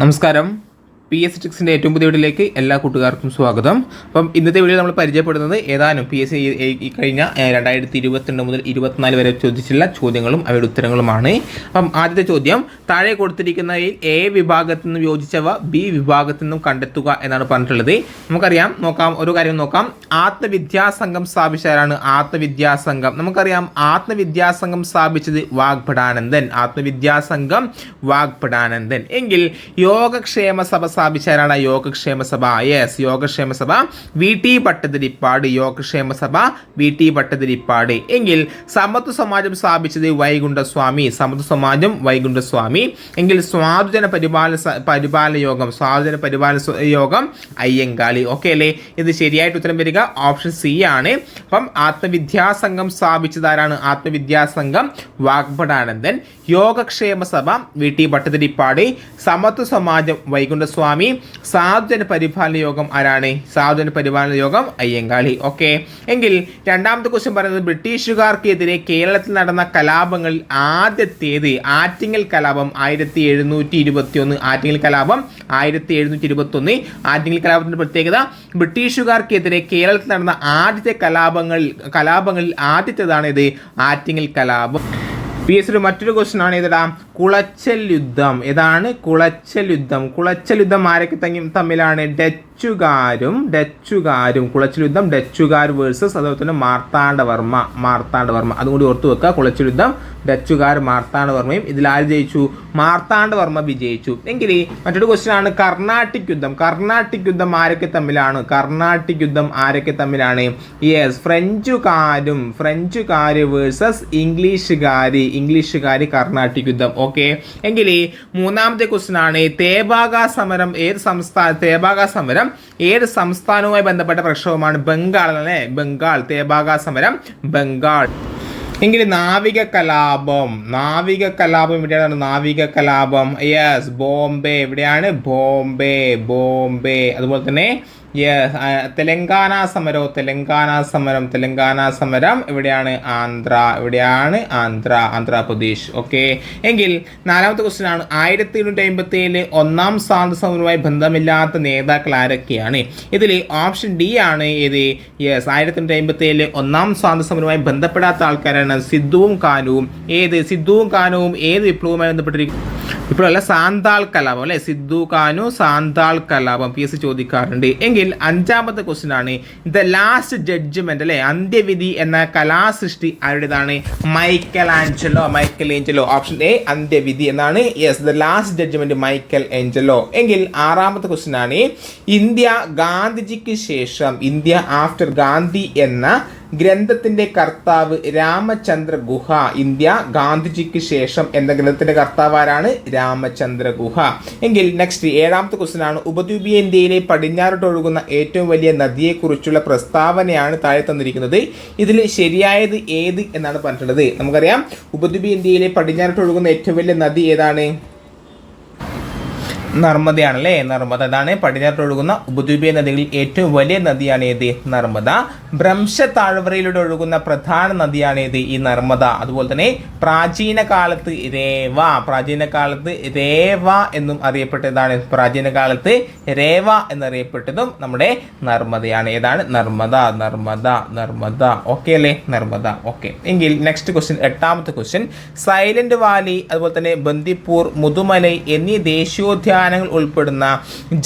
നമസ്കാരം. P S ടിക്സിന്റെ ഏറ്റവും പുതിയ വീഡിയോയിലേക്ക് എല്ലാ കൂട്ടുകാർക്കും സ്വാഗതം. അപ്പം ഇന്നത്തെ വീഡിയോ നമ്മൾ പരിചയപ്പെടുന്നത് ഏതാനും പി എസ് സി കഴിഞ്ഞ രണ്ടായിരത്തി ഇരുപത്തിരണ്ട് മുതൽ ഇരുപത്തിനാല് വരെ ചോദിച്ചിട്ടുള്ള ചോദ്യങ്ങളും അവയുടെ ഉത്തരങ്ങളുമാണ്. അപ്പം ആദ്യത്തെ ചോദ്യം താഴെ കൊടുത്തിരിക്കുന്നതിൽ എ വിഭാഗത്തിൽ നിന്നും യോജിച്ചവ ബി വിഭാഗത്തിൽ നിന്നും കണ്ടെത്തുക എന്നാണ് പറഞ്ഞിട്ടുള്ളത്. നമുക്കറിയാം നോക്കാം ഒരു കാര്യം നോക്കാം. ആത്മവിദ്യാസംഘം സ്ഥാപിച്ചവരാണ് ആത്മവിദ്യാസംഘം നമുക്കറിയാം ആത്മവിദ്യാസംഘം സ്ഥാപിച്ചത് വാഗ്ഭടാനന്ദൻ. ആത്മവിദ്യാസംഘം വാഗ്ഭടാനന്ദൻ. എങ്കിൽ യോഗക്ഷേമ സഭ സ്ഥാപിച്ചവരാണ് യോഗക്ഷേമ സഭ യെസ് യോഗക്ഷേമ സഭ വി ടി ഭട്ടതിരിപ്പാട് യോഗക്ഷേമ സഭ വി ടി ഭട്ടതിരിപ്പാട് എങ്കിൽ സമത്വ സമാജം സ്ഥാപിച്ചത് വൈകുണ്ഠസ്വാമി സമത്വ സമാജം വൈകുണ്ഠസ്വാമി. എങ്കിൽ സ്വാതുജന പരിപാല പരിപാലന യോഗം സ്വാതുജന പരിപാലന യോഗം അയ്യങ്കാളി. ഓക്കെ അല്ലേ? ഇത് ശരിയായിട്ട് ഉത്തരം വരിക. ഓപ്ഷൻ സി ആണ്. അപ്പം ആത്മവിദ്യാസംഘം സ്ഥാപിച്ചതാരാണ് ആത്മവിദ്യാസംഘം വാഗ്ഭടാനന്ദൻ. യോഗക്ഷേമ സഭ വി ടി ഭട്ടതിരിപ്പാട് സമത്വ സമാജം വൈകുണ്ഠസ്വാമി സാധുജന പരിപാലന യോഗം ആരാണ്? സാധുജന പരിപാലന യോഗം അയ്യങ്കാളി. ഓക്കെ. എങ്കിൽ രണ്ടാമത്തെ ക്വസ്റ്റ്യൻ പറയുന്നത് ബ്രിട്ടീഷുകാർക്കെതിരെ കേരളത്തിൽ നടന്ന കലാപങ്ങളിൽ ആദ്യത്തേത് ആറ്റിങ്ങൽ കലാപം ആയിരത്തി എഴുന്നൂറ്റി ഇരുപത്തി ഒന്ന് ആറ്റിങ്ങൽ കലാപം ആയിരത്തി എഴുന്നൂറ്റി ഇരുപത്തി ഒന്ന് ആറ്റിങ്ങൽ കലാപത്തിന്റെ പ്രത്യേകത ബ്രിട്ടീഷുകാർക്കെതിരെ കേരളത്തിൽ നടന്ന ആദ്യത്തെ കലാപങ്ങൾ കലാപങ്ങളിൽ ആദ്യത്തേതാണ് ഇത് ആറ്റിങ്ങൽ കലാപം. പി എസ് മറ്റൊരു ക്വസ്റ്റ്യൻ ആണ് ഏതാ കുളച്ചൽ യുദ്ധം. ഏതാണ്? കുളച്ചൽ യുദ്ധം. കുളച്ചൽ യുദ്ധം ആരൊക്കെ തമ്മിലാണ്? ഡച്ചുകാരും ഡച്ചുകാരും. കുളച്ചൽ യുദ്ധം ഡച്ചുകാർ വേഴ്സസ് അതുപോലെ തന്നെ മാർത്താണ്ഡവർമ്മ മാർത്താണ്ഡവർമ്മ. അതുകൊണ്ട് ഓർത്തു വെക്കുക. കുളച്ചൽ യുദ്ധം ഡച്ചുകാർ മാർത്താണ്ഡവർമ്മയും ഇതിൽ ആര് ജയിച്ചു? മാർത്താണ്ഡവർമ്മ വിജയിച്ചു. എങ്കിൽ മറ്റൊരു ക്വസ്റ്റ്യൻ ആണ്. കർണാട്ടിക് യുദ്ധം. കർണാട്ടിക് യുദ്ധം ആരൊക്കെ തമ്മിലാണ്? കർണാട്ടിക് യുദ്ധം ആരൊക്കെ തമ്മിലാണ്? യെസ് ഫ്രഞ്ചുകാരും ഫ്രഞ്ചുകാർ വേഴ്സസ് ഇംഗ്ലീഷുകാർ ഇംഗ്ലീഷുകാർ കർണാട്ടിക് യുദ്ധം. ഓക്കെ എങ്കിൽ മൂന്നാമത്തെ ക്വസ്റ്റ്യൻ ആണ് തേബാഗ സമരം ഏത് സംസ്ഥാന തേബാഗ സമരം ഏത് സംസ്ഥാനവുമായി ബന്ധപ്പെട്ട പ്രക്ഷോഭമാണ്? ബംഗാൾ അല്ലേ? ബംഗാൾ. തേബാഗ സമരം ബംഗാൾ. എങ്കിൽ നാവിക കലാപം. നാവിക കലാപം എവിടെയാണ്? നാവിക കലാപം. യെസ് ബോംബെ. എവിടെയാണ്? ബോംബെ. ബോംബെ. അതുപോലെ തന്നെ തെലങ്കാന സമരം തെലങ്കാന സമരം തെലങ്കാന സമരം. എവിടെയാണ് ആന്ധ്ര എവിടെയാണ് ആന്ധ്ര ആന്ധ്രാപ്രദേശ്. ഓക്കെ എങ്കിൽ നാലാമത്തെ ക്വസ്റ്റ്യൻ ആണ്. ആയിരത്തി എണ്ണൂറ്റി അമ്പത്തി ഏഴിൽ ഒന്നാം സ്വാതന്ത്ര്യ സമരവുമായി ബന്ധമില്ലാത്ത നേതാക്കൾ ആരൊക്കെയാണ്? ഇതിൽ ഓപ്ഷൻ ഡി ആണ് ഏത്? യെസ് ആയിരത്തി എണ്ണൂറ്റി അമ്പത്തി ഏഴിൽ ഒന്നാം സ്വാതന്ത്ര്യ സമരവുമായി ബന്ധപ്പെടാത്ത ആൾക്കാരാണ് സിദ്ധുവും കാനുവും. ഏത്? സിദ്ധുവും കാനുവും ഏത് വിപ്ലവവുമായി ബന്ധപ്പെട്ടിരിക്കും ഇപ്പോഴല്ല സാന്താൾ കലാപം അല്ലെ? സിദ്ധു കാനു സാന്താൾ കലാപം. പി എസ് സി ചോദിക്കാറുണ്ട്. എങ്കിൽ അഞ്ചാമത്തെ ക്വസ്റ്റ്യൻ ആണ് ദ ലാസ്റ്റ് ജഡ്ജ്മെന്റ് അല്ലെ? അന്ത്യവിധി എന്ന കലാസൃഷ്ടി ആരുടേതാണ്? Michelangelo Michelangelo option A അന്ത്യവിധി എന്നാണ്. Yes the last judgement Michelangelo. എങ്കിൽ ആറാമത്തെ ക്വസ്റ്റ്യൻ ആണ് ഇന്ത്യ ഗാന്ധിജിക്ക് ശേഷം ഇന്ത്യ ആഫ്റ്റർ ഗാന്ധി എന്ന ഗ്രന്ഥത്തിന്റെ കർത്താവ് രാമചന്ദ്ര ഗുഹ ഇന്ത്യ ഗാന്ധിജിക്ക് ശേഷം എന്ന ഗ്രന്ഥത്തിന്റെ കർത്താവ് ആരാണ്? രാമചന്ദ്ര ഗുഹ. എങ്കിൽ നെക്സ്റ്റ് ഏഴാമത്തെ ക്വസ്റ്റൻ ആണ്. ഉപദ്വീപീയ ഇന്ത്യയിലെ പടിഞ്ഞാറോട്ട് ഒഴുകുന്ന ഏറ്റവും വലിയ നദിയെക്കുറിച്ചുള്ള പ്രസ്താവനയാണ് താഴെ തന്നിരിക്കുന്നത്. ഇതിൽ ശരിയായത് ഏത് എന്നാണ് പറഞ്ഞിട്ടുള്ളത്. നമുക്കറിയാം. ഉപദ്വീപീയ ഇന്ത്യയിലെ പടിഞ്ഞാറോട്ട് ഒഴുകുന്ന ഏറ്റവും വലിയ നദി ഏതാണ്? നർമ്മദയാണല്ലേ? നർമ്മദ അതാണ് പടിഞ്ഞാറ് ഒഴുകുന്ന ഉപദ്വീപിയ നദികളിൽ ഏറ്റവും വലിയ നദിയാണ് ഏത്? നർമ്മദ. ഭ്രംശ താഴ്വരയിലൂടെ ഒഴുകുന്ന പ്രധാന നദിയാണ് ഏത്? ഈ നർമ്മദ. അതുപോലെ തന്നെ പ്രാചീന കാലത്ത് രേവ പ്രാചീന കാലത്ത് രേവ എന്നും അറിയപ്പെട്ടതാണ്. പ്രാചീന കാലത്ത് രേവ എന്നറിയപ്പെട്ടതും നമ്മുടെ നർമ്മദയാണ്. ഏതാണ്? നർമ്മദ നർമ്മദ നർമ്മദ. ഓക്കെ അല്ലേ? നർമ്മദ. ഓക്കെ. എങ്കിൽ നെക്സ്റ്റ് ക്വസ്റ്റ്യൻ എട്ടാമത്തെ ക്വസ്റ്റ്യൻ സൈലന്റ് വാലി അതുപോലെ തന്നെ ബന്ദിപ്പൂർ മുതുമലൈ എന്നീ ദേശീയോദ്യാനങ്ങൾ ഉൾപ്പെടുന്ന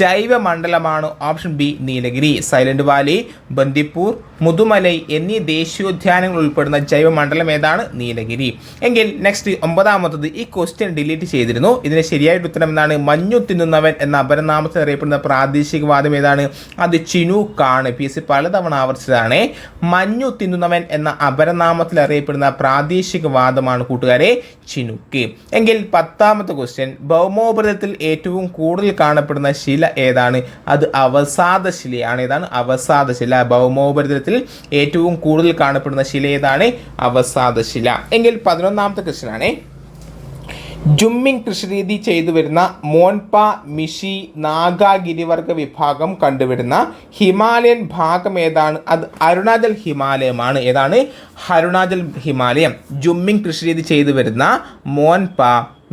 ജൈവ മണ്ഡലമാണ് option B Nilgiri silent Valley Bandipur Mudumalai എന്നീ ദേശീയോദ്യാനങ്ങൾ ഉൾപ്പെടുന്ന ജൈവ മണ്ഡലം ഏതാണ്? നീലഗിരി. എങ്കിൽ നെക്സ്റ്റ് ഒമ്പതാമത്തത് ഈ ക്വസ്റ്റ്യൻ ഡിലീറ്റ് ചെയ്തിരുന്നു. ഇതിന് ശരിയായിട്ട് ഉത്തരം എന്നാണ് മഞ്ഞു തിന്നുന്നവൻ എന്ന അപരനാമത്തിൽ അറിയപ്പെടുന്ന പ്രാദേശികവാദം ഏതാണ്? അത് ചിനൂക്കാണ് പി എസ് സി പലതവണ ആവർത്തിച്ചതാണ്. മഞ്ഞു തിന്നുന്നവൻ എന്ന അപരനാമത്തിൽ അറിയപ്പെടുന്ന പ്രാദേശികവാദമാണ് കൂട്ടുകാരെ ചിനുക്ക്. എങ്കിൽ പത്താമത്തെ ക്വസ്റ്റ്യൻ ഭൗമോപരിതത്തിൽ ഏറ്റവും കൂടുതൽ കാണപ്പെടുന്ന ശില ഏതാണ്? അത് അവസാദ ശിലയാണ്. ഏതാണ്? അവസാദ ശില. ഭൗമോപരിതലത്തിൽ ഏറ്റവും കൂടുതൽ കാണപ്പെടുന്ന ശില ഏതാണ്? അവസാദ ശില. എങ്കിൽ പതിനൊന്നാമത്തെ ക്വസ്റ്റ്യൻ ആണ് ജുമ്മിങ് കൃഷിരീതി ചെയ്തു വരുന്ന മോൻപ മിഷി നാഗ ഗിരിവർഗ വിഭാഗം കണ്ടുവരുന്ന ഹിമാലയൻ ഭാഗം ഏതാണ്? അത് അരുണാചൽ ഹിമാലയമാണ്. ഏതാണ്? അരുണാചൽ ഹിമാലയം. ജുമ്മിങ് കൃഷിരീതി ചെയ്തു വരുന്ന മോൻപ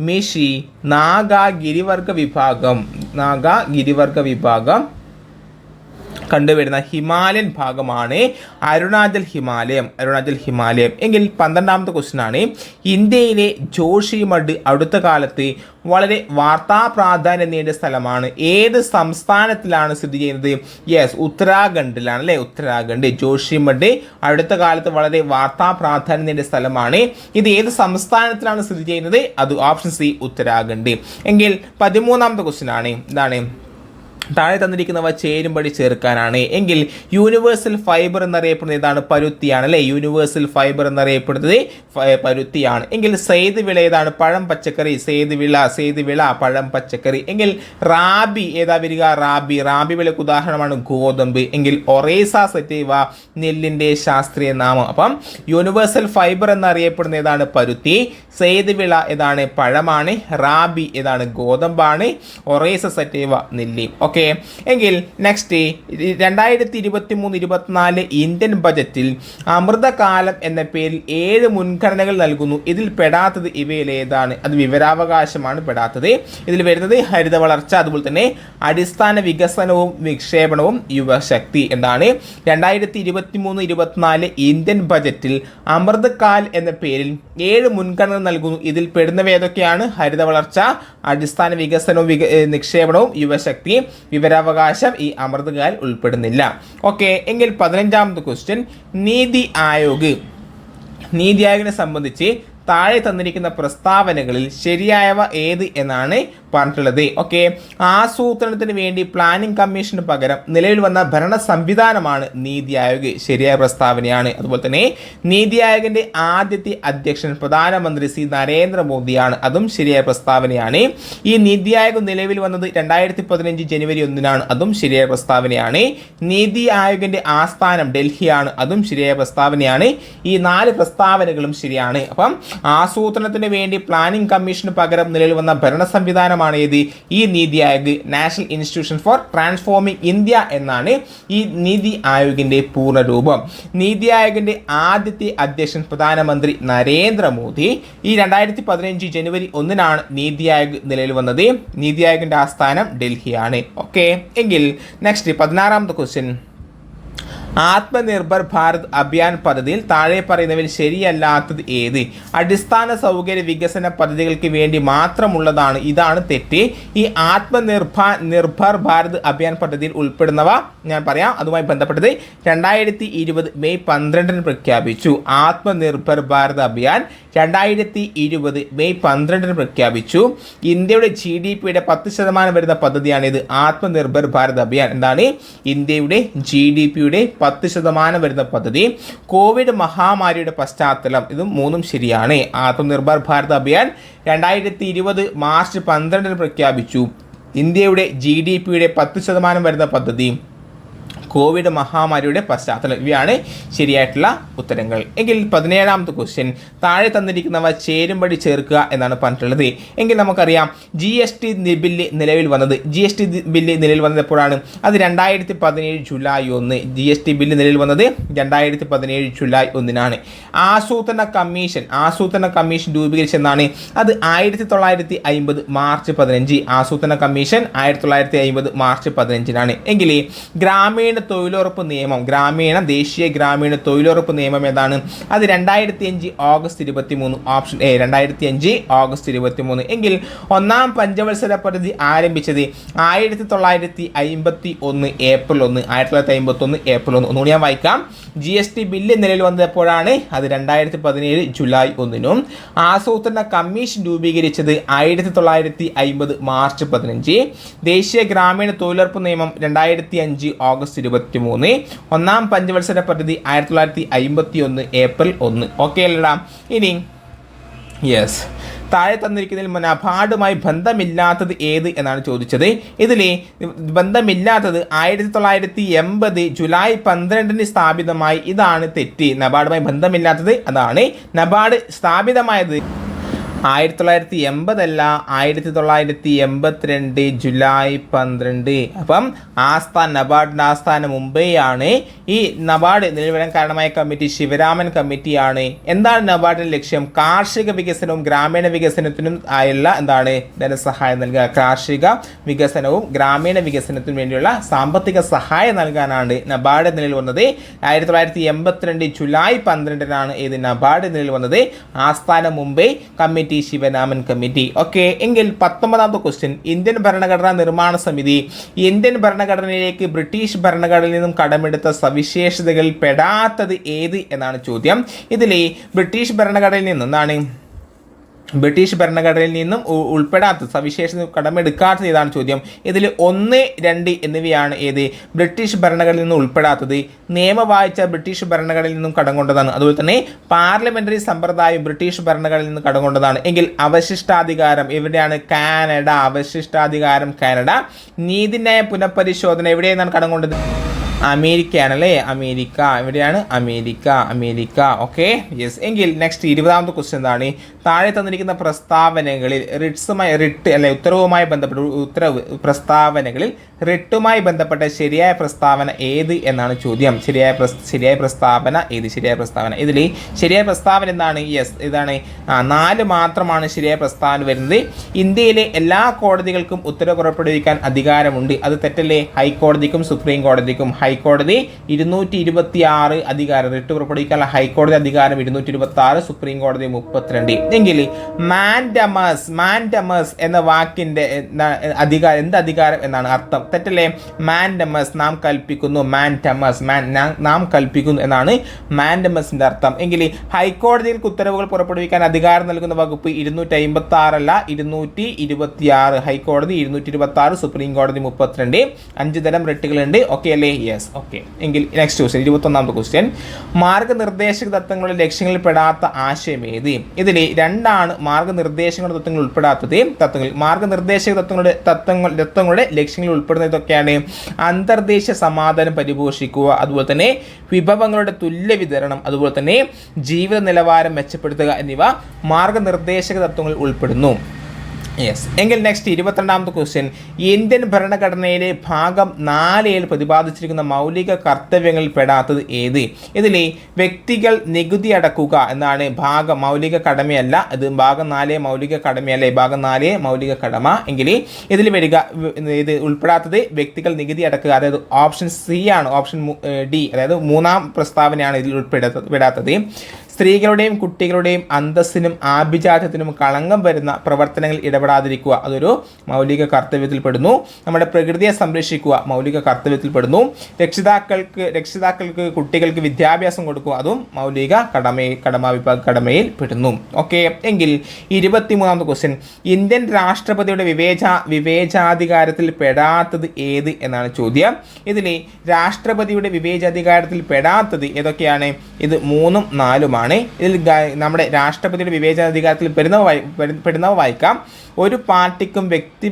മിഷി നാഗ ഗിരിവർഗ വിഭാഗം. നാഗ ഗിരിവർഗ വിഭാഗം. കണ്ടുവരുന്ന ഹിമാലയൻ ഭാഗമാണ് അരുണാചൽ ഹിമാലയം അരുണാചൽ ഹിമാലയം. എങ്കിൽ പന്ത്രണ്ടാമത്തെ ക്വസ്റ്റ്യൻ ആണ് ഇന്ത്യയിലെ ജോഷിമഡ് അടുത്ത കാലത്ത് വളരെ വാർത്താ പ്രാധാന്യം നേടിയ സ്ഥലമാണ്. ഏത് സംസ്ഥാനത്തിലാണ് സ്ഥിതി ചെയ്യുന്നത്? യെസ് ഉത്തരാഖണ്ഡിലാണ് അല്ലേ? ഉത്തരാഖണ്ഡ്. ജോഷിമഡ് അടുത്ത കാലത്ത് വളരെ വാർത്താ പ്രാധാന്യം നേടിയ സ്ഥലമാണ്. ഇത് ഏത് സംസ്ഥാനത്തിലാണ് സ്ഥിതി ചെയ്യുന്നത്? അത് ഓപ്ഷൻ സി ഉത്തരാഖണ്ഡ്. എങ്കിൽ പതിമൂന്നാമത്തെ ക്വസ്റ്റ്യൻ ആണ് ഇതാണ് താഴെ തന്നിരിക്കുന്നവ ചേരുംപടി ചേർക്കാനാണ്. എങ്കിൽ യൂണിവേഴ്സൽ ഫൈബർ എന്നറിയപ്പെടുന്നത് ഏതാണ്? പരുത്തിയാണ് അല്ലേ? യൂണിവേഴ്സൽ ഫൈബർ എന്നറിയപ്പെടുന്നത് പരുത്തിയാണ്. എങ്കിൽ സെയ്ത് വിള ഏതാണ്? പഴം പച്ചക്കറി. സെയ്ത് വിള സെയ്ത് വിള പഴം പച്ചക്കറി. എങ്കിൽ റാബി ഏതാ വരിക? റാബി. റാബി വിളക്ക് ഉദാഹരണമാണ് ഗോതമ്പ്. എങ്കിൽ ഒറേസ സെറ്റീവ നെല്ലിന്റെ ശാസ്ത്രീയ നാമം. അപ്പം യൂണിവേഴ്സൽ ഫൈബർ എന്നറിയപ്പെടുന്ന ഏതാണ്? പരുത്തി. സെയ്ത് വിള ഏതാണ്? പഴമാണ്. റാബി ഏതാണ്? ഗോതമ്പാണ്. ഒറേസ സെറ്റീവ നെല്ലി. ഓക്കെ. എങ്കിൽ നെക്സ്റ്റ് രണ്ടായിരത്തി ഇരുപത്തി മൂന്ന് ഇരുപത്തിനാല് ഇന്ത്യൻ ബജറ്റിൽ അമൃതകാലം എന്ന പേരിൽ ഏഴ് മുൻഗണനകൾ നൽകുന്നു. ഇതിൽ പെടാത്തത് ഇവയിൽ ഏതാണ്? അത് വിവരാവകാശമാണ് പെടാത്തത്. ഇതിൽ വരുന്നത് ഹരിത വളർച്ച അതുപോലെ തന്നെ അടിസ്ഥാന വികസനവും വിക്ഷേപണവും യുവശക്തി എന്താണ്? രണ്ടായിരത്തി ഇരുപത്തി മൂന്ന് ഇരുപത്തിനാല് ഇന്ത്യൻ ബജറ്റിൽ അമൃതകാൽ എന്ന പേരിൽ ഏഴ് മുൻഗണന നൽകുന്നു. ഇതിൽ പെടുന്നവ ഏതൊക്കെയാണ്? ഹരിത വളർച്ച അടിസ്ഥാന വികസനവും വിക നിക്ഷേപണവും യുവശക്തി വിവരാവകാശം ഈ അമൃതകാൽ ഉൾപ്പെടുന്നില്ല. ഓക്കെ എങ്കിൽ പതിനഞ്ചാമത്തെ ക്വസ്റ്റ്യൻ നീതി ആയോഗ്. നീതി ആയോഗിനെ സംബന്ധിച്ച് താഴെ തന്നിരിക്കുന്ന പ്രസ്താവനകളിൽ ശരിയായവ ഏത് എന്നാണ് പറഞ്ഞിട്ടുള്ളത്. ഓക്കെ ആസൂത്രണത്തിന് വേണ്ടി പ്ലാനിംഗ് കമ്മീഷന് പകരം നിലവിൽ വന്ന ഭരണ സംവിധാനമാണ് നീതി ആയോഗ് ശരിയായ പ്രസ്താവനയാണ്. അതുപോലെ തന്നെ നീതി ആയോഗിന്റെ ആദ്യത്തെ അധ്യക്ഷൻ പ്രധാനമന്ത്രി സി നരേന്ദ്രമോദിയാണ്. അതും ശരിയായ പ്രസ്താവനയാണ്. ഈ നീതി ആയോഗ് നിലവിൽ വന്നത് രണ്ടായിരത്തി പതിനഞ്ച് ജനുവരി ഒന്നിനാണ്. അതും ശരിയായ പ്രസ്താവനയാണ്. നീതി ആയോഗിന്റെ ആസ്ഥാനം ഡൽഹിയാണ്. അതും ശരിയായ പ്രസ്താവനയാണ്. ഈ നാല് പ്രസ്താവനകളും ശരിയാണ്. അപ്പം ആസൂത്രണത്തിന് വേണ്ടി പ്ലാനിംഗ് കമ്മീഷന് പകരം നിലവിൽ വന്ന ഭരണ സംവിധാനമാണ് ഏത്? ഈ NITI Aayog national institution for transforming India എന്നാണ് ഈ നീതി ആയോഗിന്റെ പൂർണരൂപം. നീതി ആയോഗിന്റെ ആദ്യത്തെ അധ്യക്ഷൻ പ്രധാനമന്ത്രി നരേന്ദ്രമോദി ഈ രണ്ടായിരത്തി പതിനഞ്ച് ജനുവരി ഒന്നിനാണ് നീതി ആയോഗ് നിലയിൽ വന്നത്. നീതി ആയോഗിന്റെ ആസ്ഥാനം ഡൽഹിയാണ്. ഓക്കെ? എങ്കിൽ നെക്സ്റ്റ് പതിനാറാമത്തെ ക്വസ്റ്റ്യൻ ആത്മനിർഭർ ഭാരത് അഭിയാൻ പദ്ധതിയിൽ താഴെ പറയുന്നവയിൽ ശരിയല്ലാത്തത് ഏത്? അടിസ്ഥാന സൗകര്യ വികസന പദ്ധതികൾക്ക് വേണ്ടി മാത്രമുള്ളതാണ്. ഇതാണ് തെറ്റ്. ഈ ആത്മനിർഭ നിർഭർ ഭാരത് അഭിയാൻ പദ്ധതിയിൽ ഉൾപ്പെടുന്നവ ഞാൻ പറയാം. അതുമായി ബന്ധപ്പെട്ടത് രണ്ടായിരത്തി ഇരുപത് മെയ് പന്ത്രണ്ടിന് പ്രഖ്യാപിച്ചു. ആത്മനിർഭർ ഭാരത് അഭിയാൻ രണ്ടായിരത്തി ഇരുപത് മെയ് പന്ത്രണ്ടിന് പ്രഖ്യാപിച്ചു. ഇന്ത്യയുടെ ജി ഡി പിയുടെ പത്ത് ശതമാനം വരുന്ന പദ്ധതിയാണ് ഇത് ആത്മനിർഭർ ഭാരത് അഭിയാൻ. എന്താണ്? ഇന്ത്യയുടെ ജി ഡി പിയുടെ പത്ത് ശതമാനം വരുന്ന പദ്ധതി കോവിഡ് മഹാമാരിയുടെ പശ്ചാത്തലം. ഇത് മൂന്നും ശരിയാണ്. ആത്മനിർഭർ ഭാരത് അഭിയാൻ രണ്ടായിരത്തി ഇരുപത് മാർച്ച് പന്ത്രണ്ടിന് പ്രഖ്യാപിച്ചു. ഇന്ത്യയുടെ ജി ഡി പിയുടെ പത്ത് ശതമാനം വരുന്ന പദ്ധതി കോവിഡ് മഹാമാരിയുടെ പശ്ചാത്തലം. ഇവയാണ് ശരിയായിട്ടുള്ള ഉത്തരങ്ങൾ. എങ്കിൽ പതിനേഴാമത്തെ ക്വസ്റ്റ്യൻ താഴെ തന്നിരിക്കുന്നവ ചേരുംപടി ചേർക്കുക എന്നാണ് പറഞ്ഞിട്ടുള്ളത്. എങ്കിൽ നമുക്കറിയാം ജി എസ് ടി ബില്ല് നിലവിൽ വന്നത് ജി എസ് ടി ബില്ല് നിലവിൽ വന്നത് എപ്പോഴാണ്? അത് രണ്ടായിരത്തി പതിനേഴ് ജൂലൈ ഒന്ന്. ജി എസ് ടി ബില്ല് നിലവിൽ വന്നത് രണ്ടായിരത്തി പതിനേഴ് ജൂലൈ ഒന്നിനാണ്. ആസൂത്രണ കമ്മീഷൻ ആസൂത്രണ കമ്മീഷൻ രൂപീകരിച്ചെന്നാണ്. അത് ആയിരത്തി തൊള്ളായിരത്തി അമ്പത് മാർച്ച് പതിനഞ്ച്. ആസൂത്രണ കമ്മീഷൻ ആയിരത്തി തൊള്ളായിരത്തി അമ്പത് മാർച്ച് പതിനഞ്ചിനാണ്. എങ്കിൽ ഗ്രാമീണ തൊഴിലുറപ്പ് നിയമം ഗ്രാമീണ ദേശീയ ഗ്രാമീണ തൊഴിലുറപ്പ് നിയമം ഏതാണ്? അത് രണ്ടായിരത്തി അഞ്ച് ഓഗസ്റ്റ് ഇരുപത്തി മൂന്ന് ഓപ്ഷൻ എ രണ്ടായിരത്തി അഞ്ച് ഓഗസ്റ്റ് ഇരുപത്തി മൂന്ന് എങ്കിൽ ഒന്നാം പഞ്ചവത്സര പദ്ധതി ആരംഭിച്ചത് ആയിരത്തി തൊള്ളായിരത്തി അമ്പത്തി ഒന്ന് ഏപ്രിൽ ഒന്ന് ആയിരത്തി തൊള്ളായിരത്തി അമ്പത്തി ഒന്ന് ഏപ്രിൽ ഒന്ന്. ഒന്നുകൂടി ഞാൻ വായിക്കാം. ജി എസ് ടി ബില്ല് നിലവിൽ വന്നപ്പോഴാണ് അത് രണ്ടായിരത്തി പതിനേഴ് ജൂലൈ ഒന്നിനും ആസൂത്രണ കമ്മീഷൻ രൂപീകരിച്ചത് ആയിരത്തി തൊള്ളായിരത്തി അമ്പത് മാർച്ച് പതിനഞ്ച്. ദേശീയ ഗ്രാമീണ തൊഴിലുറപ്പ് നിയമം രണ്ടായിരത്തി അഞ്ച് ഓഗസ്റ്റ് ഇരുപത്തി മൂന്ന് ഒന്നാം പഞ്ചവത്സര പദ്ധതി ആയിരത്തി തൊള്ളായിരത്തി അമ്പത്തി ഒന്ന് ഏപ്രിൽ ഒന്ന്. ഓക്കെ അല്ലടാ. ഇനി യെസ് താഴെ തന്നിരിക്കുന്നതിൽ നബാർഡുമായി ബന്ധമില്ലാത്തത് ഏത് എന്നാണ് ചോദിച്ചത്. ഇതിൽ ബന്ധമില്ലാത്തത് ആയിരത്തി തൊള്ളായിരത്തി എൺപത് ജൂലൈ പന്ത്രണ്ടിന് സ്ഥാപിതമായി. ഇതാണ് തെറ്റ്. നബാർഡുമായി ബന്ധമില്ലാത്തത് അതാണ്. നബാർഡ് സ്ഥാപിതമായത് ആയിരത്തി തൊള്ളായിരത്തി എൺപതല്ല ആയിരത്തി തൊള്ളായിരത്തി എൺപത്തിരണ്ട് ജൂലൈ പന്ത്രണ്ട്. അപ്പം ആസ്ഥാൻ നബാർഡിന്റെ മുംബൈ ആണ് ഈ നബാർഡ് നിലവിലാൻ കാരണമായ കമ്മിറ്റി ശിവരാമൻ കമ്മിറ്റിയാണ്. എന്താണ് നബാർഡിന്റെ ലക്ഷ്യം? കാർഷിക വികസനവും ഗ്രാമീണ വികസനത്തിനും ആയുള്ള എന്താണ്? ധനസഹായം നൽകുക. കാർഷിക വികസനവും ഗ്രാമീണ വികസനത്തിനും വേണ്ടിയുള്ള സാമ്പത്തിക സഹായം നൽകാനാണ് നബാർഡ് നിലയിൽ വന്നത്. ആയിരത്തി തൊള്ളായിരത്തി എൺപത്തിരണ്ട് ജൂലൈ പന്ത്രണ്ടിനാണ് ഇത് നബാർഡ് നിലയിൽ വന്നത്. ആസ്ഥാന Mumbai committee Sivaraman committee. Okay എങ്കിൽ പത്തൊമ്പതാമത്തെ ക്വസ്റ്റ്യൻ ഇന്ത്യൻ ഭരണഘടനാ നിർമ്മാണ സമിതി ഇന്ത്യൻ ഭരണഘടനയിലേക്ക് ബ്രിട്ടീഷ് ഭരണഘടനയിൽ നിന്നും കടമെടുത്ത സവിശേഷതകൾ പെടാത്തത് ഏത് എന്നാണ് ചോദ്യം. ഇതിലെ ബ്രിട്ടീഷ് ഭരണഘടനയിൽ നിന്ന് എന്താണ് ബ്രിട്ടീഷ് ഭരണഘടനയിൽ നിന്നും ഉൾപ്പെടാത്ത സവിശേഷ കടമെടുക്കാത്തത് ഏതാണ് ചോദ്യം. ഇതിൽ ഒന്ന് രണ്ട് എന്നിവയാണ് ഏത്? ബ്രിട്ടീഷ് ഭരണഘടനയിൽ നിന്നും ഉൾപ്പെടാത്തത്. നിയമവാഴ്ച ബ്രിട്ടീഷ് ഭരണഘടനയിൽ നിന്നും കടം കൊണ്ടതാണ്. അതുപോലെ തന്നെ പാർലമെന്ററി സമ്പ്രദായം ബ്രിട്ടീഷ് ഭരണഘടനയിൽ നിന്ന് കടം കൊണ്ടതാണ്. എങ്കിൽ അവശിഷ്ടാധികാരം എവിടെയാണ്? കാനഡ. അവശിഷ്ടാധികാരം കാനഡ. നീതിന്യായ പുനഃപരിശോധന എവിടെയാണ് കടം കൊണ്ടത്? അമേരിക്കയാണല്ലേ? അമേരിക്ക. ഇവിടെയാണ് അമേരിക്ക. അമേരിക്ക. ഓക്കെ യെസ് എങ്കിൽ നെക്സ്റ്റ് ഇരുപതാമത്തെ ക്വസ്റ്റ്യൻ എന്താണ്? താഴെ തന്നിരിക്കുന്ന പ്രസ്താവനകളിൽ റിട്സുമായി റിട്ട് അല്ലെ ഉത്തരവുമായി ബന്ധപ്പെട്ട ഉത്തരവ് പ്രസ്താവനകളിൽ റിട്ടുമായി ബന്ധപ്പെട്ട ശരിയായ പ്രസ്താവന ഏത് എന്നാണ് ചോദ്യം. ശരിയായ ശരിയായ പ്രസ്താവന ഏത്? ശരിയായ പ്രസ്താവന. ഇതിൽ ശരിയായ പ്രസ്താവന എന്താണ്? യെസ് ഇതാണ്. നാല് മാത്രമാണ് ശരിയായ പ്രസ്താവന വരുന്നത്. ഇന്ത്യയിലെ എല്ലാ കോടതികൾക്കും ഉത്തരവ് പുറപ്പെടുവിക്കാൻ അധികാരമുണ്ട്. അത് തെറ്റല്ലേ? ഹൈക്കോടതിക്കും സുപ്രീം കോടതിക്കും. ഹൈക്കോടതി ഇരുന്നൂറ്റി ഇരുപത്തി ആറ് അധികാരം റിട്ട് പുറപ്പെടുവിക്കാനുള്ള ഹൈക്കോടതി അധികാരം ഇരുന്നൂറ്റി ഇരുപത്തി ആറ് സുപ്രീം കോടതി മുപ്പത്തിരണ്ട്. എങ്കിൽ മാൻഡമസ് മാൻഡമസ് എന്ന വാക്കിന്റെ അധികാരം എന്ത് അധികാരം എന്നാണ് അർത്ഥം. തെറ്റല്ലേ? മാൻഡമസ് നാം കൽപ്പിക്കുന്നു മാൻഡമസ് മാൻ നാം- കൽപ്പിക്കുന്നു എന്നാണ് മാൻഡമസിന്റെ അർത്ഥം. എങ്കിൽ ഹൈക്കോടതിയിൽ ഉത്തരവുകൾ പുറപ്പെടുവിക്കാൻ അധികാരം നൽകുന്ന വകുപ്പ് ഇരുന്നൂറ്റി അമ്പത്തി ആറല്ല ഇരുന്നൂറ്റി ഇരുപത്തി ആറ് ഹൈക്കോടതി ഇരുന്നൂറ്റി ഇരുപത്തി ആറ് സുപ്രീം കോടതി മുപ്പത്തിരണ്ട്. അഞ്ച് തരം റിട്ടുകളുണ്ട്. ഓക്കെ അല്ലേ ഓക്കെ എങ്കിൽ നെക്സ്റ്റ് ക്വസ്റ്റ്യൻ ഇരുപത്തൊന്നാമത്തെ ക്വസ്റ്റ്യൻ മാർഗനിർദ്ദേശക തത്വങ്ങളുടെ ലക്ഷ്യങ്ങളിൽ പെടാത്ത ആശയം ഏത്? ഇതിൽ രണ്ടാണ് മാർഗനിർദ്ദേശങ്ങളുടെ തത്വങ്ങൾ ഉൾപ്പെടാത്തത്. തത്വങ്ങൾ മാർഗനിർദ്ദേശക തത്വങ്ങളുടെ തത്വങ്ങൾ തത്വങ്ങളുടെ ലക്ഷ്യങ്ങളിൽ ഉൾപ്പെടുന്ന ഇതൊക്കെയാണ്. അന്തർദേശീയ സമാധാനം പരിപോഷിക്കുക അതുപോലെ തന്നെ വിഭവങ്ങളുടെ തുല്യ വിതരണം അതുപോലെ തന്നെ ജീവിത നിലവാരം മെച്ചപ്പെടുത്തുക എന്നിവ മാർഗനിർദ്ദേശക തത്വങ്ങളിൽ ഉൾപ്പെടുന്നു. യെസ് എങ്കിൽ നെക്സ്റ്റ് ഇരുപത്തിരണ്ടാമത്തെ ക്വസ്റ്റ്യൻ ഇന്ത്യൻ ഭരണഘടനയിലെ ഭാഗം നാലിൽ പ്രതിപാദിച്ചിരിക്കുന്ന മൗലിക കർത്തവ്യങ്ങളിൽ പെടാത്തത് ഏത്? ഇതിൽ വ്യക്തികൾ നികുതി അടക്കുക എന്നാണ് ഭാഗം മൗലിക കടമയല്ല. ഇത് ഭാഗം നാല് മൗലിക കടമയല്ല? ഭാഗം നാല് മൗലിക കടമ എങ്കിൽ ഇതിൽ വരിക ഇത് ഉൾപ്പെടാത്തത് വ്യക്തികൾ നികുതി അടക്കുക. അതായത് ഓപ്ഷൻ സി ആണ്. ഓപ്ഷൻ ഡി അതായത് മൂന്നാം പ്രസ്താവനയാണ് ഇതിൽ ഉൾപ്പെടാത്തത് പെടാത്തത്. സ്ത്രീകളുടെയും കുട്ടികളുടെയും അന്തസ്സിനും ആഭിജാത്യത്തിനും കളങ്കം വരുന്ന പ്രവർത്തനങ്ങളിൽ ഇടപെടാതിരിക്കുക. അതൊരു മൗലിക കർത്തവ്യത്തിൽപ്പെടുന്നു. നമ്മുടെ പ്രകൃതിയെ സംരക്ഷിക്കുക മൗലിക കർത്തവ്യത്തിൽപ്പെടുന്നു. രക്ഷിതാക്കൾക്ക് രക്ഷിതാക്കൾക്ക് കുട്ടികൾക്ക് വിദ്യാഭ്യാസം കൊടുക്കുക അതും മൗലിക കടമ കടമ വിഭാഗ കടമയിൽ പെടുന്നു ഓക്കെ എങ്കിൽ ഇരുപത്തിമൂന്നാമത്തെ ക്വസ്റ്റ്യൻ ഇന്ത്യൻ രാഷ്ട്രപതിയുടെ വിവേച വിവേചാധികാരത്തിൽ പെടാത്തത് ഏത് എന്നാണ് ചോദ്യം. ഇതിൽ രാഷ്ട്രപതിയുടെ വിവേചാധികാരത്തിൽ പെടാത്തത് ഏതൊക്കെയാണ്? ഇത് മൂന്നും നാലുമാണ്. ഇതിൽ ഗ- നമ്മുടെ രാഷ്ട്രപതിയുടെ വിവേചനാധികാരത്തിൽ പെടുന്നവ പെടുന്നവ വായിക്കാം. ഒരു പാർട്ടിക്കും വ്യക്തി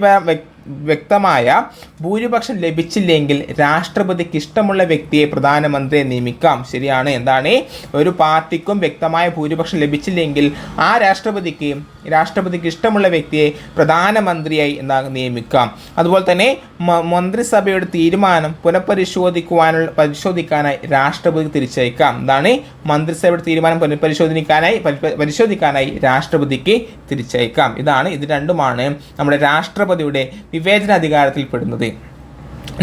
വ്യക്തമായ ഭൂരിപക്ഷം ലഭിച്ചില്ലെങ്കിൽ രാഷ്ട്രപതിക്ക് ഇഷ്ടമുള്ള വ്യക്തിയെ പ്രധാനമന്ത്രിയെ നിയമിക്കാം. ശരിയാണ്. എന്താണ്? ഒരു പാർട്ടിക്കും വ്യക്തമായ ഭൂരിപക്ഷം ലഭിച്ചില്ലെങ്കിൽ ആ രാഷ്ട്രപതിക്ക് രാഷ്ട്രപതിക്ക് ഇഷ്ടമുള്ള വ്യക്തിയെ പ്രധാനമന്ത്രിയായി എന്താ നിയമിക്കാം. അതുപോലെ തന്നെ മന്ത്രിസഭയുടെ തീരുമാനം പുനഃപരിശോധിക്കുവാനുള്ള പരിശോധിക്കാനായി രാഷ്ട്രപതി തിരിച്ചയക്കാം. എന്താണ്? മന്ത്രിസഭയുടെ തീരുമാനം പുനഃപരിശോധിക്കാനായി പരിശോധിക്കാനായി രാഷ്ട്രപതിക്ക് തിരിച്ചയക്കാം. ഇതാണ്. ഇത് രണ്ടുമാണ് നമ്മുടെ രാഷ്ട്രപതിയുടെ വിവേചനാധികാരത്തിൽ പെടുന്നത്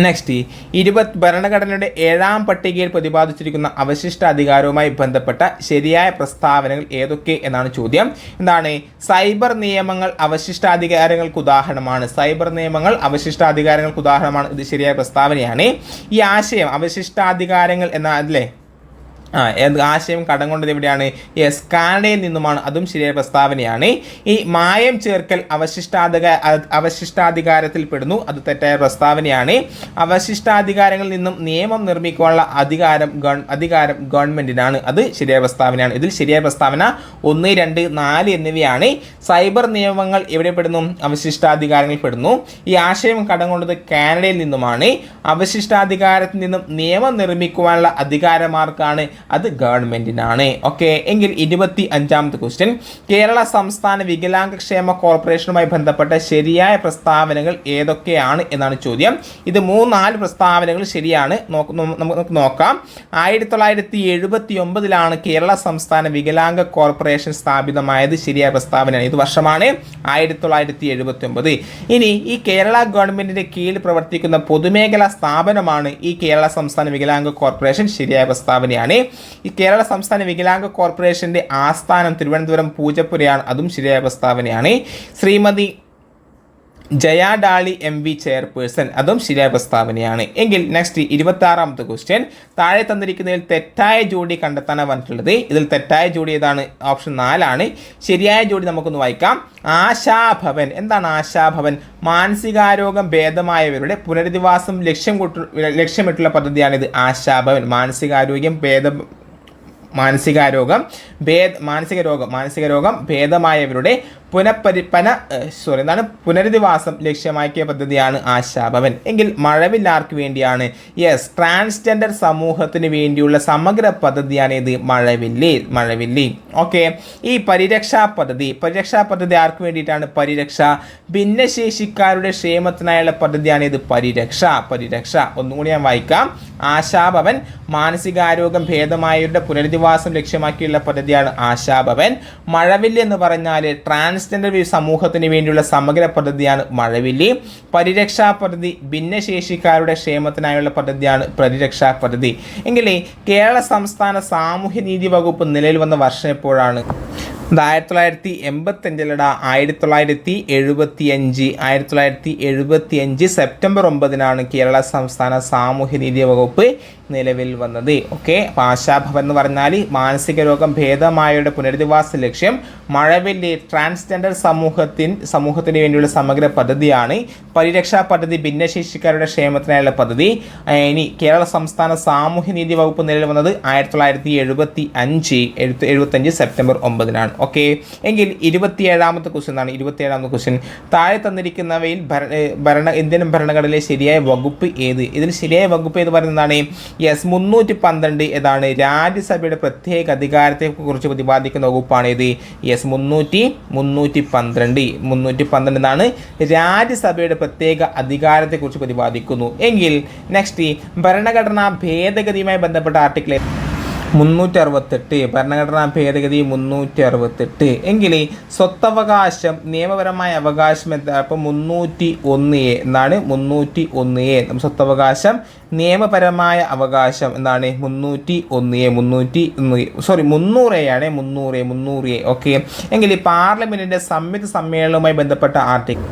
നെക്സ്റ്റ് ഇരുപത് ഭരണഘടനയുടെ ഏഴാം പട്ടികയിൽ പ്രതിപാദിച്ചിരിക്കുന്ന അവശിഷ്ട അധികാരവുമായി ബന്ധപ്പെട്ട ശരിയായ പ്രസ്താവനകൾ ഏതൊക്കെ എന്നാണ് ചോദ്യം. എന്താണ്? സൈബർ നിയമങ്ങൾ അവശിഷ്ടാധികാരങ്ങൾക്ക് ഉദാഹരണമാണ്. സൈബർ നിയമങ്ങൾ അവശിഷ്ടാധികാരങ്ങൾക്ക് ഉദാഹരണമാണ്. ഇത് ശരിയായ പ്രസ്താവനയാണ്. ഈ ആശയം അവശിഷ്ടാധികാരങ്ങൾ എന്ന അല്ലേ? ആ ആശയം കടം കൊണ്ടത് എവിടെയാണ്? യെസ് കാനഡയിൽ നിന്നുമാണ്. അതും ശരിയായ പ്രസ്താവനയാണ്. ഈ മായം ചേർക്കൽ അവശിഷ്ടാധിക അവശിഷ്ടാധികാരത്തിൽപ്പെടുന്നു അവശിഷ്ടാധികാരത്തിൽ പെടുന്നു. അത് തെറ്റായ പ്രസ്താവനയാണ്. അവശിഷ്ടാധികാരങ്ങളിൽ നിന്നും നിയമം നിർമ്മിക്കാനുള്ള അധികാരം ഗവൺ അധികാരം ഗവൺമെന്റിനാണ് അത് ശരിയായ പ്രസ്താവനയാണ്. ഇതിൽ ശരിയായ പ്രസ്താവന ഒന്ന് രണ്ട് നാല് എന്നിവയാണ്. സൈബർ നിയമങ്ങൾ എവിടെ പെടുന്നു? അവശിഷ്ടാധികാരങ്ങളിൽ പെടുന്നു. ഈ ആശയം കടം കൊണ്ടത് കാനഡയിൽ നിന്നുമാണ്. അവശിഷ്ടാധികാരത്തിൽ നിന്നും നിയമം നിർമ്മിക്കുവാനുള്ള അധികാരമാർക്കാണ് അത് ഗവൺമെന്റിനാണ്. ഓക്കെ എങ്കിൽ ഇരുപത്തി അഞ്ചാമത്തെ ക്വസ്റ്റ്യൻ കേരള സംസ്ഥാന വികലാംഗക്ഷേമ കോർപ്പറേഷനുമായി ബന്ധപ്പെട്ട ശരിയായ പ്രസ്താവനകൾ ഏതൊക്കെയാണ് എന്നാണ് ചോദ്യം. ഇത് മൂന്നാൽ പ്രസ്താവനകൾ ശരിയാണ്. നമുക്ക് നോക്കാം ആയിരത്തി തൊള്ളായിരത്തി എഴുപത്തി ഒമ്പതിലാണ് കേരള സംസ്ഥാന വികലാംഗ കോർപ്പറേഷൻ സ്ഥാപിതമായത് ശരിയായ പ്രസ്താവനയാണ്. ഇത് വർഷമാണ്. ആയിരത്തി തൊള്ളായിരത്തി എഴുപത്തി ഒമ്പത് ഇനി ഈ കേരള ഗവൺമെന്റിന്റെ കീഴിൽ പ്രവർത്തിക്കുന്ന പൊതുമേഖലാ സ്ഥാപനമാണ് ഈ കേരള സംസ്ഥാന വികലാംഗ കോർപ്പറേഷൻ ശരിയായ പ്രസ്താവനയാണ്. ഈ കേരള സംസ്ഥാന വികലാംഗ കോർപ്പറേഷന്റെ ആസ്ഥാനം തിരുവനന്തപുരം പൂജപ്പുരയാണ്. അതും ശരിയായ പ്രസ്താവനയാണ്. Shrimati Jaya Dolly M V chairperson അതും ശരിയായ പ്രസ്താവനയാണ്. എങ്കിൽ നെക്സ്റ്റ് ഇരുപത്തി ആറാമത്തെ ക്വസ്റ്റ്യൻ താഴെ തന്നിരിക്കുന്നതിൽ തെറ്റായ ജോഡി കണ്ടെത്താനാണ് പറഞ്ഞിട്ടുള്ളത്. ഇതിൽ തെറ്റായ ജോഡി ഏതാണ്? ഓപ്ഷൻ നാലാണ്. ശരിയായ ജോഡി നമുക്കൊന്ന് വായിക്കാം. ആശാഭവൻ. എന്താണ് ആശാഭവൻ? മാനസികാരോഗ്യം ഭേദമായവരുടെ പുനരധിവാസം ലക്ഷ്യം കൊട്ടു ലക്ഷ്യമിട്ടുള്ള പദ്ധതിയാണിത്. ആശാഭവൻ. മാനസികാരോഗ്യം ഭേദം മാനസികാരോഗം ഭേദ മാനസിക രോഗം മാനസിക രോഗം ഭേദമായവരുടെ പുനഃപരിപ്പന സോറി എന്താണ് പുനരധിവാസം ലക്ഷ്യമാക്കിയ പദ്ധതിയാണ് ആശാഭവൻ. എങ്കിൽ മഴവില്ലാർക്ക് വേണ്ടിയാണ്. യെസ് ട്രാൻസ്ജെൻഡർ സമൂഹത്തിന് വേണ്ടിയുള്ള സമഗ്ര പദ്ധതിയാണ് ഇത് മഴവില്ലി മഴവില്ലി. ഓക്കെ ഈ പരിരക്ഷാ പദ്ധതി പരിരക്ഷാ പദ്ധതി ആർക്ക് വേണ്ടിയിട്ടാണ് പരിരക്ഷ? ഭിന്നശേഷിക്കാരുടെ ക്ഷേമത്തിനായുള്ള പദ്ധതിയാണ് ഇത് പരിരക്ഷ പരിരക്ഷ. ഒന്നും ഞാൻ വായിക്കാം. ആശാഭവൻ മാനസികാരോഗ്യം ഭേദമായവരുടെ പുനരധിവാസം ലക്ഷ്യമാക്കിയുള്ള പദ്ധതിയാണ് ആശാഭവൻ. മഴവില്ല് എന്ന് പറഞ്ഞാൽ ട്രാൻസ്ജെൻഡർ സമൂഹത്തിന് വേണ്ടിയുള്ള സമഗ്ര പദ്ധതിയാണ് മഴവില്ലി. പരിരക്ഷാ പദ്ധതി ഭിന്നശേഷിക്കാരുടെ ക്ഷേമത്തിനായുള്ള പദ്ധതിയാണ് പരിരക്ഷാ പദ്ധതി. എങ്കിലേ കേരള സംസ്ഥാന സാമൂഹ്യനീതി വകുപ്പ് നിലയിൽ വന്ന വർഷം എപ്പോഴാണ്? ആയിരത്തി തൊള്ളായിരത്തി എൺപത്തി അഞ്ചിലട ആയിരത്തി തൊള്ളായിരത്തി എഴുപത്തി അഞ്ച് ആയിരത്തി തൊള്ളായിരത്തി എഴുപത്തി അഞ്ച് സെപ്റ്റംബർ ഒമ്പതിനാണ് കേരള സംസ്ഥാന സാമൂഹ്യനീതി വകുപ്പ് നിലവിൽ വന്നത്. ഓക്കെ അപ്പോൾ ആശാഭവൻ എന്ന് പറഞ്ഞാൽ മാനസിക രോഗം ഭേദമായവരുടെ പുനരധിവാസ ലക്ഷ്യം മഴവില്ല് ട്രാൻസ്ജെൻഡർ സമൂഹത്തിൻ സമൂഹത്തിന് വേണ്ടിയുള്ള സമഗ്ര പദ്ധതിയാണ്. പരിരക്ഷാ പദ്ധതി ഭിന്നശേഷിക്കാരുടെ ക്ഷേമത്തിനായുള്ള പദ്ധതി. ഇനി കേരള സംസ്ഥാന സാമൂഹ്യനീതി വകുപ്പ് നിലവിൽ വന്നത് ആയിരത്തി തൊള്ളായിരത്തി എഴുപത്തി അഞ്ച് എഴുപത്തി എഴുപത്തഞ്ച് സെപ്റ്റംബർ ഒമ്പതിനാണ്. ഓക്കെ എങ്കിൽ ഇരുപത്തിയേഴാമത്തെ ക്വസ്റ്റ്യൻ ആണ്. ഇരുപത്തിയേഴാമത്തെ ക്വസ്റ്റ്യൻ താഴെ തന്നിരിക്കുന്നവയിൽ ഭരണ ഭരണ ഇന്ത്യൻ ഭരണഘടനയിലെ ശരിയായ വകുപ്പ് ഏത്? ഇതിൽ ശരിയായ വകുപ്പ് ഏത് പറയുന്നതാണ് യെസ് മുന്നൂറ്റി പന്ത്രണ്ട് ഏതാണ് രാജ്യസഭയുടെ പ്രത്യേക അധികാരത്തെ കുറിച്ച് പ്രതിപാദിക്കുന്ന വകുപ്പാണ് ഇത് യെസ് മുന്നൂറ്റി മുന്നൂറ്റി പന്ത്രണ്ട് മുന്നൂറ്റി പന്ത്രണ്ട് എന്നാണ് രാജ്യസഭയുടെ പ്രത്യേക അധികാരത്തെക്കുറിച്ച് പ്രതിപാദിക്കുന്നു. എങ്കിൽ നെക്സ്റ്റ് ഭരണഘടനാ ഭേദഗതിയുമായി ബന്ധപ്പെട്ട ആർട്ടിക്കിൾ മുന്നൂറ്റി അറുപത്തെട്ട് ഭരണഘടനാ ഭേദഗതി മുന്നൂറ്റി അറുപത്തെട്ട് എങ്കിൽ സ്വത്തവകാശം നിയമപരമായ അവകാശം എന്താ? അപ്പം മുന്നൂറ്റി ഒന്ന് എ എന്നാണ് മുന്നൂറ്റി ഒന്ന് എ സ്വത്തവകാശം നിയമപരമായ അവകാശം എന്താണ് മുന്നൂറ്റി ഒന്ന് എ മുന്നൂറ്റി ഒന്ന് സോറി മുന്നൂറ് ആണ് മുന്നൂറ് മുന്നൂറ് എ. ഓക്കെ. എങ്കിൽ പാർലമെന്റിന്റെ സംയുക്ത സമ്മേളനവുമായി ബന്ധപ്പെട്ട ആർട്ടിക്കിൾ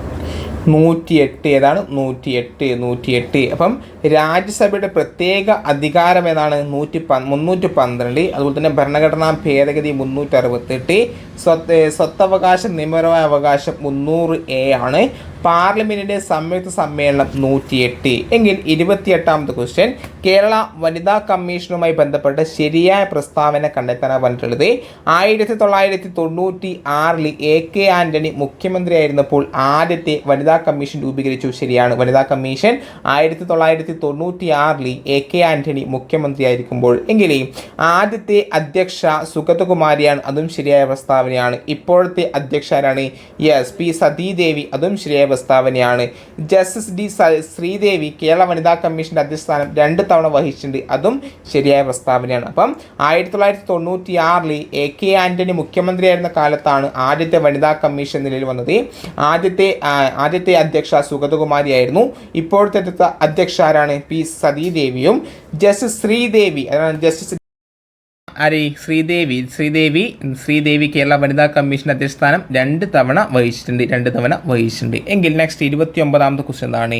നൂറ്റിയെട്ട് ഏതാണ്? നൂറ്റിയെട്ട് നൂറ്റിയെട്ട്. അപ്പം രാജ്യസഭയുടെ പ്രത്യേക അധികാരം ഏതാണ്? നൂറ്റി പ മുന്നൂറ്റി പന്ത്രണ്ട് അതുപോലെ തന്നെ ഭരണഘടനാ ഭേദഗതി മുന്നൂറ്റി അറുപത്തെട്ട് സ്വത്ത് സ്വത്തവകാശ നിയമപരമായ അവകാശം മുന്നൂറ് എ ആണ്. പാർലമെന്റിന്റെ സംയുക്ത സമ്മേളനം നൂറ്റിയെട്ട്. എങ്കിൽ ഇരുപത്തിയെട്ടാമത്തെ ക്വസ്റ്റ്യൻ കേരള വനിതാ കമ്മീഷനുമായി ബന്ധപ്പെട്ട ശരിയായ പ്രസ്താവന കണ്ടെത്താനാണ് പറഞ്ഞിട്ടുള്ളത് ആയിരത്തി തൊള്ളായിരത്തി തൊണ്ണൂറ്റി ആറിൽ എ കെ ആന്റണി മുഖ്യമന്ത്രിയായിരുന്നപ്പോൾ ആദ്യത്തെ വനിതാ കമ്മീഷൻ രൂപീകരിച്ചു. ശരിയാണ്. വനിതാ കമ്മീഷൻ ആയിരത്തി തൊള്ളായിരത്തി തൊണ്ണൂറ്റി ആറിൽ എ കെ ആന്റണി മുഖ്യമന്ത്രിയായിരിക്കുമ്പോൾ. എങ്കിലേ ആദ്യത്തെ അധ്യക്ഷ സുഗതകുമാരിയാണ്. അതും ശരിയായ പ്രസ്താവനയാണ്. ഇപ്പോഴത്തെ അധ്യക്ഷ ആരാണ് യെസ് പി സതീദേവി. അതും ശരിയായ പ്രസ്താവനയാണ് ജസ്റ്റിസ് ഡി ശ്രീദേവി കേരള വനിതാ കമ്മീഷന്റെ അധ്യസ്ഥാനം രണ്ട് തവണ വഹിച്ചിട്ടുണ്ട്. അതും ശരിയായ പ്രസ്താവനയാണ് അപ്പം ആയിരത്തി തൊള്ളായിരത്തി തൊണ്ണൂറ്റി ആറിൽ എ കെ ആന്റണി മുഖ്യമന്ത്രിയായിരുന്ന കാലത്താണ് ആദ്യത്തെ വനിതാ കമ്മീഷൻ നിലയിൽ വന്നത്. ആദ്യത്തെ ആദ്യത്തെ അധ്യക്ഷ സുഗതകുമാരിയായിരുന്നു. ഇപ്പോഴത്തെ അധ്യക്ഷ ആരാണ്? പി സതീദേവിയും ജസ്റ്റിസ് ശ്രീദേവി അതാണ് ജസ്റ്റിസ് ആരെ? ശ്രീദേവി. ശ്രീദേവി ശ്രീദേവി കേരള വനിതാ കമ്മീഷൻ അധ്യസ്ഥാനം രണ്ട് തവണ വഹിച്ചിട്ടുണ്ട്. രണ്ട് തവണ വഹിച്ചിട്ടുണ്ട്. എങ്കിൽ നെക്സ്റ്റ് ഇരുപത്തി ഒമ്പതാമത്തെ ക്വസ്റ്റ്യൻ എന്താണ്?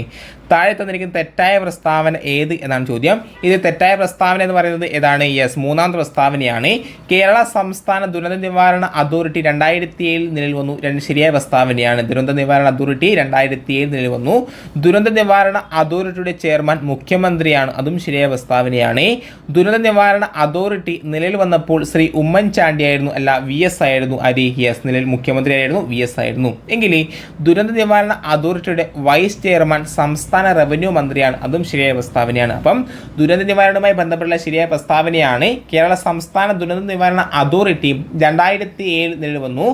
താഴെ തന്നിരിക്കുന്ന തെറ്റായ പ്രസ്താവന ഏത് എന്നാണ് ചോദ്യം. ഇത് തെറ്റായ പ്രസ്താവന എന്ന് പറയുന്നത് ഏതാണ്? യെസ് മൂന്നാമത്തെ പ്രസ്താവനയാണ്. കേരള സംസ്ഥാന ദുരന്ത നിവാരണ അതോറിറ്റി രണ്ടായിരത്തി ഏഴിൽ നിലവിൽ വന്നു. രണ്ട് ശരിയായ പ്രസ്താവനയാണ്. ദുരന്ത നിവാരണ അതോറിറ്റി രണ്ടായിരത്തി ഏഴിൽ നിലവിൽ വന്നു. ദുരന്ത നിവാരണ അതോറിറ്റിയുടെ ചെയർമാൻ മുഖ്യമന്ത്രിയാണ്. അതും ശരിയായ പ്രസ്താവനയാണ്. ദുരന്ത നിവാരണ അതോറിറ്റി നിലവിൽ നിലയിൽ വന്നപ്പോൾ ശ്രീ ഉമ്മൻചാണ്ടി ആയിരുന്നു അല്ല വി എസ് ആയിരുന്നു അരി. യെസ് നിലയിൽ മുഖ്യമന്ത്രിയായിരുന്നു വി എസ് ആയിരുന്നു എങ്കിൽ ഈ ദുരന്ത നിവാരണ അതോറിറ്റിയുടെ വൈസ് ചെയർമാൻ സംസ്ഥാന റവന്യൂ മന്ത്രിയാണ്. അതും ശരിയായ പ്രസ്താവനയാണ്. അപ്പം ദുരന്ത നിവാരണവുമായി ബന്ധപ്പെട്ടുള്ള ശരിയായ പ്രസ്താവനയാണ് കേരള സംസ്ഥാന ദുരന്ത നിവാരണ അതോറിറ്റി രണ്ടായിരത്തി ഏഴ് നിലയിൽ വന്നു.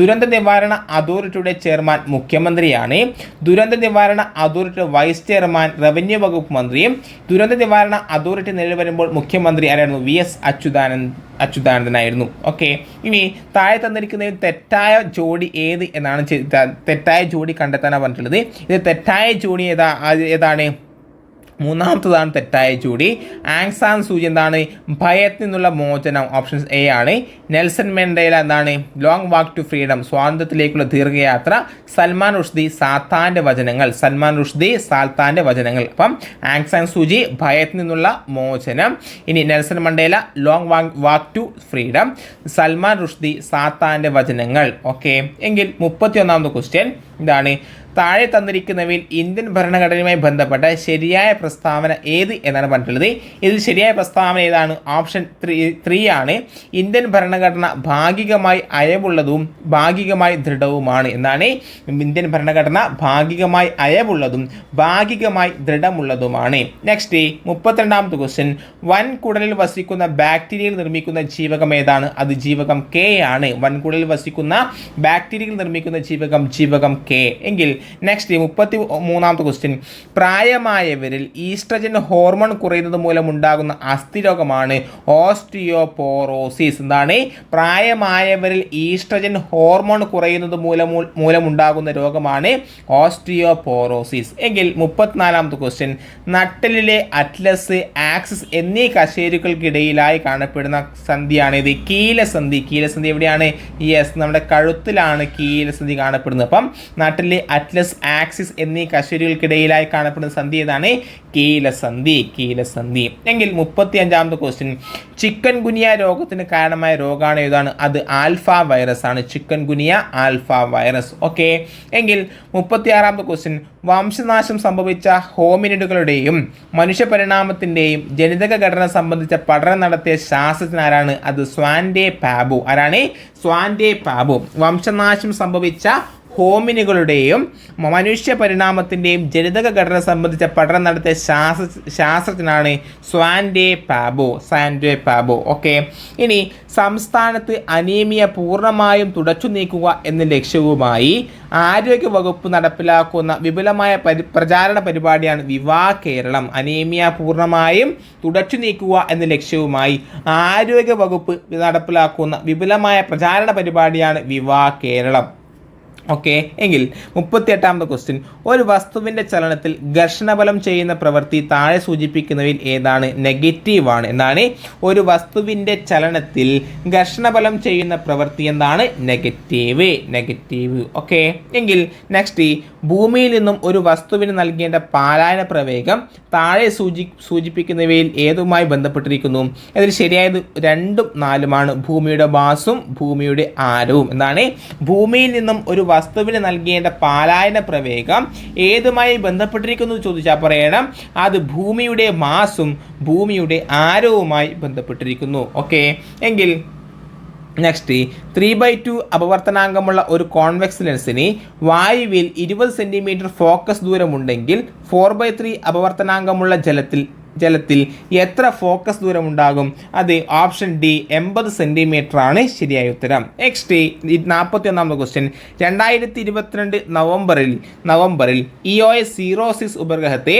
ദുരന്ത നിവാരണ അതോറിറ്റിയുടെ ചെയർമാൻ മുഖ്യമന്ത്രിയാണ്. ദുരന്ത നിവാരണ അതോറിറ്റിയുടെ വൈസ് ചെയർമാൻ റവന്യൂ വകുപ്പ് മന്ത്രിയും. ദുരന്ത നിവാരണ അതോറിറ്റി നിലവിൽ വരുമ്പോൾ മുഖ്യമന്ത്രി ആരായിരുന്നു? വി എസ് അച്യുതാനന്ദ് അച്യുതാനന്ദനായിരുന്നു. ഓക്കെ ഇനി താഴെ തന്നിരിക്കുന്നതിൽ തെറ്റായ ജോഡി ഏത് എന്നാണ് തെറ്റായ ജോഡി കണ്ടെത്താനാണ് പറഞ്ഞിട്ടുള്ളത്. ഇത് തെറ്റായ ജോഡി ഏതാ ഏതാണ്? മൂന്നാമത്തതാണ് തെറ്റായ ചൂടി. ആങ്സാൻ സൂചി എന്താണ്? ഭയത്തിൽ നിന്നുള്ള മോചനം. ഓപ്ഷൻ എ ആണ്. നെൽസൺ മെൻഡേല എന്താണ്? ലോങ് വാക്ക് ടു ഫ്രീഡം സ്വാതന്ത്ര്യത്തിലേക്കുള്ള ദീർഘയാത്ര. സൽമാൻ റുഷ്ദി സാത്താന്റെ വചനങ്ങൾ. സൽമാൻ റുഷ്ദി സാൽത്താന്റെ വചനങ്ങൾ. അപ്പം ആങ്സാൻ സൂചി ഭയത്തിൽ നിന്നുള്ള മോചനം. ഇനി Nelson Mandela long walk walk to freedom Salman Rushdie സാത്താന്റെ വചനങ്ങൾ. ഓക്കെ എങ്കിൽ മുപ്പത്തി ഒന്നാമത്തെ ക്വസ്റ്റ്യൻ ഇതാണ്. താഴെ തന്നിരിക്കുന്നവയിൽ ഇന്ത്യൻ ഭരണഘടനയുമായി ബന്ധപ്പെട്ട ശരിയായ പ്രസ്താവന ഏത് എന്നാണ് പറഞ്ഞിട്ടുള്ളത്. ഇതിൽ ശരിയായ പ്രസ്താവന ഏതാണ്? ഓപ്ഷൻ ത്രീ ത്രീ ആണ്. ഇന്ത്യൻ ഭരണഘടന ഭാഗികമായി അയവുള്ളതും ഭാഗികമായി ദൃഢവുമാണ് എന്നാണ്. ഇന്ത്യൻ ഭരണഘടന ഭാഗികമായി അയവുള്ളതും ഭാഗികമായി ദൃഢമുള്ളതുമാണ്. നെക്സ്റ്റ് മുപ്പത്തിരണ്ടാമത്തെ ക്വസ്റ്റ്യൻ വൻകുടലിൽ വസിക്കുന്ന ബാക്ടീരിയയിൽ നിർമ്മിക്കുന്ന ജീവകം ഏതാണ്? അത് ജീവകം കെ ആണ്. വൻകുടലിൽ വസിക്കുന്ന ബാക്ടീരിയയിൽ നിർമ്മിക്കുന്ന ജീവകം ജീവകം കെ. എങ്കിൽ നെക്സ്റ്റ് മുപ്പത്തി മൂന്നാമത്തെ ക്വസ്റ്റ്യൻ പ്രായമായവരിൽ ഈസ്ട്രജൻ ഹോർമോൺ കുറയുന്നത് മൂലം ഉണ്ടാകുന്ന അസ്ഥിരോഗമാണ് ഓസ്റ്റിയോപോറോസിസ്. എന്താണ്? പ്രായമായവരിൽ ഈസ്ട്രജൻ ഹോർമോൺ കുറയുന്നത് മൂലം മൂലമുണ്ടാകുന്ന രോഗമാണ് ഓസ്റ്റിയോപോറോസിസ്. എങ്കിൽ മുപ്പത്തിനാലാമത്തെ ക്വസ്റ്റ്യൻ നട്ടലിലെ അറ്റ്ലസ് ആക്സിസ് എന്നീ കശേരുക്കൾക്കിടയിലായി കാണപ്പെടുന്ന സന്ധിയാണ് ഇത്. കീലസന്ധി. കീലസന്ധി എവിടെയാണ്? യെസ് നമ്മുടെ കഴുത്തിലാണ് കീലസന്ധി കാണപ്പെടുന്നത്. അപ്പം നട്ടിലെ അറ്റ്ലസ് ആക്സിസ് എന്നീ കശേരികൾക്കിടയിലായി കാണപ്പെടുന്ന സന്ധി ഏതാണ്? കീലസന്ധി കീലസന്ധി എങ്കിൽ മുപ്പത്തി അഞ്ചാമത്തെ ക്വസ്റ്റ്യൻ ചിക്കൻ ഗുനിയ രോഗത്തിന് കാരണമായ രോഗമാണ് ഏതാണ്? അത് ആൽഫ വൈറസ് ആണ്. Chikungunya alpha virus okay എങ്കിൽ മുപ്പത്തി ആറാമത്തെ ക്വസ്റ്റ്യൻ വംശനാശം സംഭവിച്ച ഹോമിനിഡുകളുടെയും മനുഷ്യ പരിണാമത്തിന്റെയും ജനിതക ഘടന സംബന്ധിച്ച പഠനം നടത്തിയ ശാസ്ത്രജ്ഞനാരാണ് അത് സ്വാൻഡേ പാബു. ആരാണ്? സ്വാൻഡേ പാബു. വംശനാശം സംഭവിച്ച ഹോമിനുകളുടെയും മനുഷ്യ പരിണാമത്തിന്റെയും ജനിതക ഘടന സംബന്ധിച്ച പഠനം നടത്തിയ ശാസ്ത്ര ശാസ്ത്രജ്ഞനാണ് Svante Paabo Svante Paabo. Okay ഇനി സംസ്ഥാനത്ത് അനീമിയ പൂർണമായും തുടച്ചു നീക്കുക എന്ന ലക്ഷ്യവുമായി ആരോഗ്യ വകുപ്പ് നടപ്പിലാക്കുന്ന വിപുലമായ പരി പ്രചാരണ പരിപാടിയാണ് വിവാ കേരളം. അനീമിയ പൂർണമായും തുടച്ചു നീക്കുക എന്ന ലക്ഷ്യവുമായി ആരോഗ്യ വകുപ്പ് നടപ്പിലാക്കുന്ന വിപുലമായ പ്രചാരണ പരിപാടിയാണ് വിവാ കേരളം. ഓക്കെ എങ്കിൽ മുപ്പത്തിയെട്ടാമത്തെ ക്വസ്റ്റ്യൻ ഒരു വസ്തുവിന്റെ ചലനത്തിൽ ഘർഷണബലം ചെയ്യുന്ന പ്രവൃത്തി താഴെ സൂചിപ്പിക്കുന്നവയിൽ ഏതാണ്? നെഗറ്റീവാണ് എന്നാണ് ഒരു വസ്തുവിന്റെ ചലനത്തിൽ ഘർഷണബലം ചെയ്യുന്ന പ്രവൃത്തി എന്താണ്? നെഗറ്റീവ് നെഗറ്റീവ് ഓക്കെ എങ്കിൽ നെക്സ്റ്റ് ഭൂമിയിൽ നിന്നും ഒരു വസ്തുവിന് നൽകേണ്ട പാലായന പ്രവേഗം താഴെ സൂചി സൂചിപ്പിക്കുന്നവയിൽ ഏതുമായി ബന്ധപ്പെട്ടിരിക്കുന്നു? അതിൽ ശരിയായത് രണ്ടും നാലുമാണ്. ഭൂമിയുടെ മാസും ഭൂമിയുടെ ആരവും. എന്താണ്? ഭൂമിയിൽ നിന്നും ഒരു വസ്തുവിന് നൽകേണ്ട പാലായന പ്രവേഗം ഏതുമായി ബന്ധപ്പെട്ടിരിക്കുന്നു ചോദിച്ചാൽ പറയണം. അത് ഭൂമിയുടെ മാസും ഭൂമിയുടെ ആരവുമായി ബന്ധപ്പെട്ടിരിക്കുന്നു. ഓക്കെ? എങ്കിൽ നെക്സ്റ്റ് ത്രീ ബൈ ടു അപവർത്തനാംഗമുള്ള ഒരു കോൺവെക്സ് ലെൻസിന് വായുവിൽ ഇരുപത് സെന്റിമീറ്റർ ഫോക്കസ് ദൂരമുണ്ടെങ്കിൽ ഫോർ ബൈ ത്രീ അപവർത്തനാംഗമുള്ള ജലത്തിൽ ജലത്തിൽ എത്ര ഫോക്കസ് ദൂരം ഉണ്ടാകും അത് ഓപ്ഷൻ ഡി എൺപത് സെന്റിമീറ്റർ ആണ് ശരിയായ ഉത്തരം. നെക്സ്റ്റ് നാൽപ്പത്തി ഒന്നാമത്തെ ക്വസ്റ്റ്യൻ രണ്ടായിരത്തി ഇരുപത്തിരണ്ട് നവംബറിൽ നവംബറിൽ E O S zero six ഉപഗ്രഹത്തെ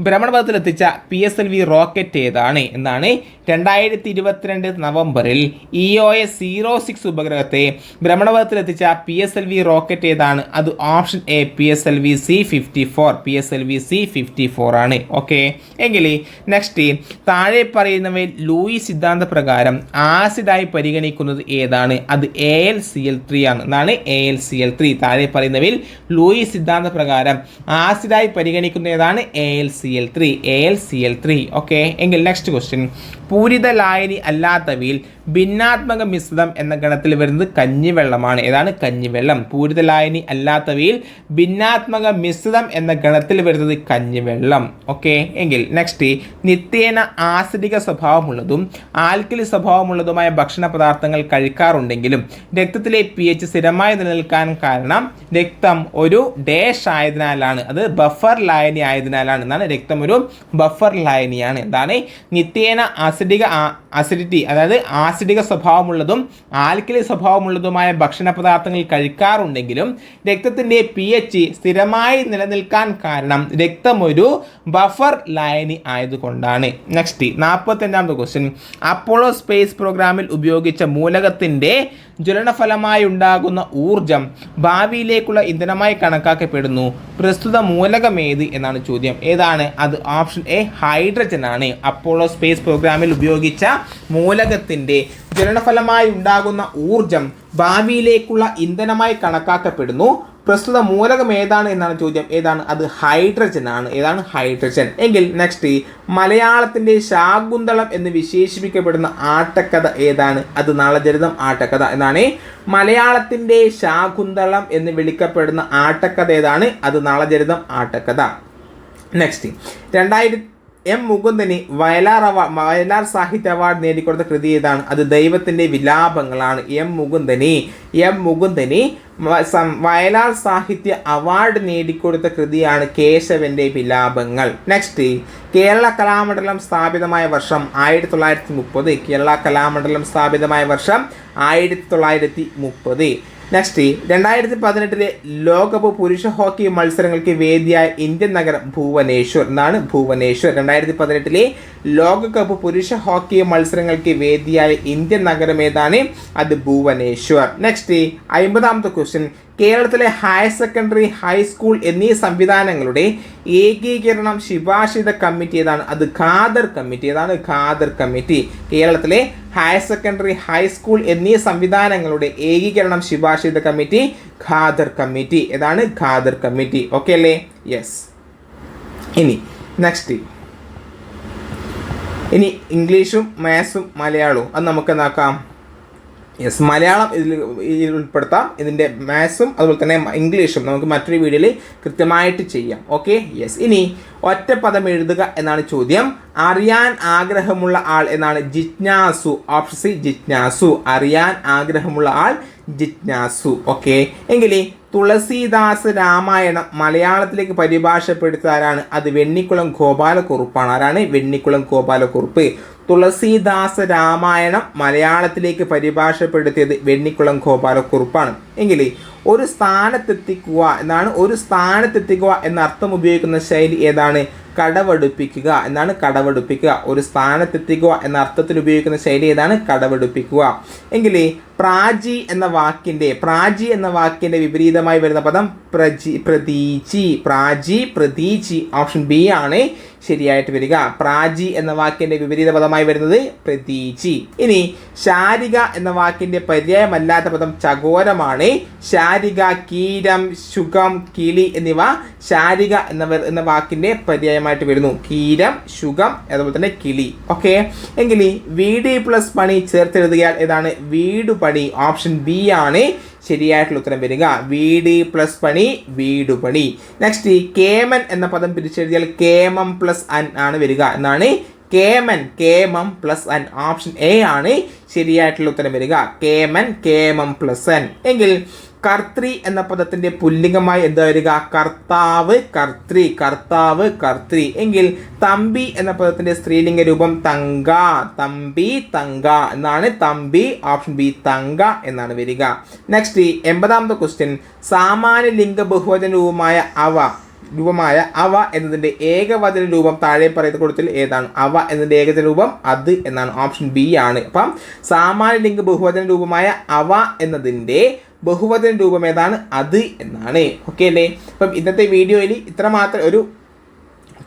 ഭ്രമണപഥത്തിലെത്തിച്ച P S L V rocket ഏതാണ്? എന്നാണ് രണ്ടായിരത്തി ഇരുപത്തിരണ്ട് നവംബറിൽ E O S zero six ഉപഗ്രഹത്തെ ഭ്രമണപഥത്തിലെത്തിച്ച P S L V rocket ഏതാണ്? അത് option A P S L V C fifty four P S L V C fifty four ആണ്. Okay? എങ്കിൽ next താഴെ പറയുന്നവയിൽ ലൂയി സിദ്ധാന്ത പ്രകാരം ആസിഡായി പരിഗണിക്കുന്നത് ഏതാണ്? അത് A L C L three ആണ്. എന്നാണ് A L C L three താഴെ പറയുന്നവയിൽ ലൂയി സിദ്ധാന്ത പ്രകാരം ആസിഡായി പരിഗണിക്കുന്ന ഏതാണ്? A L C L three A L C L three okay? എങ്കിൽ നെക്സ്റ്റ് ക്വസ്റ്റ്യൻ പൂരിത ലായനി അല്ലാത്തവയിൽ ഭിന്നാത്മക മിശ്രിതം എന്ന ഗണത്തിൽ വരുന്നത് കഞ്ഞിവെള്ളമാണ്. ഏതാണ്? കഞ്ഞിവെള്ളം. പൂരിത ലായനി അല്ലാത്തവയിൽ ഭിന്നാത്മക മിശ്രിതം എന്ന ഗണത്തിൽ വരുന്നത് കഞ്ഞിവെള്ളം. ഓക്കെ? എങ്കിൽ നെക്സ്റ്റ് നിത്യേന ആസിഡിക സ്വഭാവമുള്ളതും ആൽക്കലി സ്വഭാവമുള്ളതുമായ ഭക്ഷണ പദാർത്ഥങ്ങൾ കഴിക്കാറുണ്ടെങ്കിലും രക്തത്തിലെ പി എച്ച് സ്ഥിരമായി നിലനിൽക്കാൻ കാരണം രക്തം ഒരു ഡേഷ് ആയതിനാലാണ്. അത് ബഫർ ലായനി ആയതിനാലാണ്. എന്നാണ് രക്തം ഒരു ബഫർ ലായനിയാണ്. എന്താണ്? നിത്യേന ആസിഡിക അസിഡിറ്റി അതായത് ആസിഡിക സ്വഭാവമുള്ളതും ആൽക്കലി സ്വഭാവമുള്ളതുമായ ഭക്ഷണ പദാർത്ഥങ്ങൾ കഴിക്കാറുണ്ടെങ്കിലും രക്തത്തിന്റെ പി എച്ച് സ്ഥിരമായി നിലനിൽക്കാൻ കാരണം രക്തം ഒരു ബഫർ ലായനി ആയതുകൊണ്ടാണ്. നെക്സ്റ്റ് നാൽപ്പത്തഞ്ചാമത്തെ ക്വസ്റ്റ്യൻ അപ്പോളോ സ്പേസ് പ്രോഗ്രാമിൽ ഉപയോഗിച്ച മൂലകത്തിന്റെ ജ്വലനഫലമായി ഉണ്ടാകുന്ന ഊർജം ഭാവിയിലേക്കുള്ള ഇന്ധനമായി കണക്കാക്കപ്പെടുന്നു. പ്രസ്തുത മൂലകം ഏത് എന്നാണ് ചോദ്യം. ഏതാണ്? അത് ഓപ്ഷൻ എ ഹൈഡ്രജൻ ആണ്. അപ്പോളോ സ്പേസ് പ്രോഗ്രാമിൽ ഉപയോഗിച്ച മൂലകത്തിന്റെ ജ്വലനഫലമായി ഉണ്ടാകുന്ന ഊർജം ഭാവിയിലേക്കുള്ള ഇന്ധനമായി കണക്കാക്കപ്പെടുന്നു. പ്രസ്തുത മൂലകം ഏതാണ് എന്നാണ് ചോദ്യം. ഏതാണ്? അത് ഹൈഡ്രജൻ ആണ്. ഏതാണ്? ഹൈഡ്രജൻ. എങ്കിൽ നെക്സ്റ്റ് മലയാളത്തിന്റെ ശാകുന്തളം എന്ന് വിശേഷിപ്പിക്കപ്പെടുന്ന ആട്ടക്കഥ ഏതാണ്? അത് നളചരിതം ആട്ടക്കഥ എന്നാണ്. മലയാളത്തിന്റെ ശാകുന്തളം എന്ന് വിളിക്കപ്പെടുന്ന ആട്ടക്കഥ ഏതാണ്? അത് നളചരിതം ആട്ടക്കഥ. നെക്സ്റ്റ് രണ്ടായിരത്തി എം മുകുന്ദന് വയലാർ അവാർഡ് വയലാർ സാഹിത്യ അവാർഡ് നേടിക്കൊടുത്ത കൃതി ഏതാണ്? അത് ദൈവത്തിന്റെ വിലാപങ്ങളാണ്. എം മുകുന്ദന് എം മുകുന്ദന് വയലാർ സാഹിത്യ അവാർഡ് നേടിക്കൊടുത്ത കൃതിയാണ് കേശവന്റെ വിലാപങ്ങൾ. നെക്സ്റ്റ് കേരള കലാമണ്ഡലം സ്ഥാപിതമായ വർഷം ആയിരത്തി തൊള്ളായിരത്തി മുപ്പത്. കേരള കലാമണ്ഡലം സ്ഥാപിതമായ വർഷം ആയിരത്തി തൊള്ളായിരത്തി മുപ്പത്. നെക്സ്റ്റ് രണ്ടായിരത്തി പതിനെട്ടിലെ ലോകകപ്പ് പുരുഷ ഹോക്കി മത്സരങ്ങൾക്ക് വേദിയായ ഇന്ത്യൻ നഗരം ഭുവനേശ്വർ എന്നാണ് ഭുവനേശ്വർ. രണ്ടായിരത്തി പതിനെട്ടിലെ ലോകകപ്പ് പുരുഷ ഹോക്കി മത്സരങ്ങൾക്ക് വേദിയായ ഇന്ത്യൻ നഗരം ഏതാണ്? അത് ഭുവനേശ്വർ. നെക്സ്റ്റ് അമ്പതാമത്തെ ക്വസ്റ്റ്യൻ കേരളത്തിലെ ഹയർ സെക്കൻഡറി ഹൈസ്കൂൾ എന്നീ സംവിധാനങ്ങളുടെ ഏകീകരണം ശുപാർശിത കമ്മിറ്റി ഏതാണ്? അത് ഖാദർ കമ്മിറ്റി. ഏതാണ്? ഖാദർ കമ്മിറ്റി. കേരളത്തിലെ ഹയർ സെക്കൻഡറി ഹൈസ്കൂൾ എന്നീ സംവിധാനങ്ങളുടെ ഏകീകരണം ശുപാർശിത കമ്മിറ്റി ഖാദർ കമ്മിറ്റി. ഏതാണ്? ഖാദർ കമ്മിറ്റി. ഓക്കെ അല്ലേ? യെസ് ഇനി നെക്സ്റ്റ് ഇനി ഇംഗ്ലീഷും മാത്സും മലയാളവും. അത് നമുക്ക് നോക്കാം യെസ് മലയാളം ഇതിൽ ഇതിൽ ഉൾപ്പെടുത്താം. ഇതിന്റെ മാത്സും അതുപോലെ തന്നെ ഇംഗ്ലീഷും നമുക്ക് മറ്റൊരു വീഡിയോയിൽ കൃത്യമായിട്ട് ചെയ്യാം. ഓക്കെ യെസ് ഇനി ഒറ്റ പദം എഴുതുക എന്നാണ് ചോദ്യം. അറിയാൻ ആഗ്രഹമുള്ള ആൾ എന്നാണ് ജിജ്ഞാസു. Option C ജിജ്ഞാസു. അറിയാൻ ആഗ്രഹമുള്ള ആൾ ജിജ്ഞാസു. ഓക്കെ എങ്കിൽ തുളസീദാസ് രാമായണം മലയാളത്തിലേക്ക് പരിഭാഷപ്പെടുത്തിയ ആരാണ് അത് വെണ്ണിക്കുളം ഗോപാലക്കുറുപ്പാണ്. ആരാണ്? വെണ്ണിക്കുളം ഗോപാലക്കുറുപ്പ്. തുളസീദാസ് രാമായണം മലയാളത്തിലേക്ക് പരിഭാഷപ്പെടുത്തിയത് വെണ്ണിക്കുളം ഗോപാലക്കുറുപ്പാണ്. എങ്കിൽ ഒരു സ്ഥാനത്തെത്തിക്കുക എന്നാണ് ഒരു സ്ഥാനത്തെത്തിക്കുക എന്ന അർത്ഥം ഉപയോഗിക്കുന്ന ശൈലി ഏതാണ്? കടവടുപ്പിക്കുക എന്നാണ് കടവടുപ്പിക്കുക. ഒരു സ്ഥാനത്തെത്തിക്കുക എന്ന അർത്ഥത്തിൽ ഉപയോഗിക്കുന്ന ശൈലി ഏതാണ്? കടവടുപ്പിക്കുക. എങ്കിൽ പ്രാചി എന്ന വാക്കിന്റെ പ്രാചി എന്ന വാക്കിന്റെ വിപരീതമായി വരുന്ന പദം പ്രജി പ്രതീചി പ്രാജി പ്രതീചി ഓപ്ഷൻ ബി ആണ് ശരിയായിട്ട് വരിക. പ്രാജി എന്ന വാക്കിന്റെ വിപരീത പദമായി വരുന്നത് പ്രതീചി. ഇനി ശാരിക എന്ന വാക്കിന്റെ പര്യായമല്ലാത്ത പദം ചകോരമാണ്. ശാരിക കീരം ശുഖം കിളി എന്നിവ ശാരിക എന്ന എന്ന വാക്കിന്റെ പര്യായമായിട്ട് വരുന്നു. കീരം ശുഖം അതുപോലെ തന്നെ കിളി. ഓക്കെ? എങ്കിൽ വീട് പ്ലസ് പണി ചേർത്തെഴുതിയാൽ ഏതാണ്? വീട് പണി ഓപ്ഷൻ ബി ആണ് ശരിയായിട്ടുള്ള ഉത്തരം വരിക. വീട് പ്ലസ് പണി വീടു പണി. നെക്സ്റ്റ് കേമൻ എന്ന പദം പിരിച്ചെഴുതിയാൽ കേമം പ്ലസ് അൻ ആണ് വരിക. എന്നാണ് കേമൻ കേമം പ്ലസ് അൻ. ഓപ്ഷൻ എ ആണ് ശരിയായിട്ടുള്ള ഉത്തരം വരിക. കേമൻ കേമം പ്ലസ് എൻ എങ്കിൽ കർത്തൃ എന്ന പദത്തിന്റെ പുല്ലിംഗമായി എന്താ വരിക? കർത്താവ് കർത്തൃ കർത്താവ് കർത്രി. എങ്കിൽ തമ്പി എന്ന പദത്തിന്റെ സ്ത്രീലിംഗ രൂപം തങ്ക. തമ്പി തങ്ക എന്നാണ് തമ്പി ഓപ്ഷൻ ബി തങ്ക എന്നാണ് വരിക. നെക്സ്റ്റ് എൺപതാമത്തെ ക്വസ്റ്റ്യൻ സാമാന്യ ലിംഗ ബഹുവചന രൂപമായ അവ രൂപമായ അവ എന്നതിന്റെ ഏകവചന രൂപം താഴെ പറയുന്ന കൂട്ടത്തിൽ ഏതാണ്? അവ എന്നതിന്റെ ഏകവചന രൂപം അത് എന്നാണ്. ഓപ്ഷൻ ബി ആണ്. അപ്പം സാമാന്യ ലിംഗ ബഹുവചന രൂപമായ അവ എന്നതിന്റെ ബഹുവചന രൂപം ഏതാണ്? അത് എന്നാണ്. ഓക്കെ അല്ലേ? അപ്പം ഇന്നത്തെ വീഡിയോയിൽ ഇത്ര മാത്രം ഒരു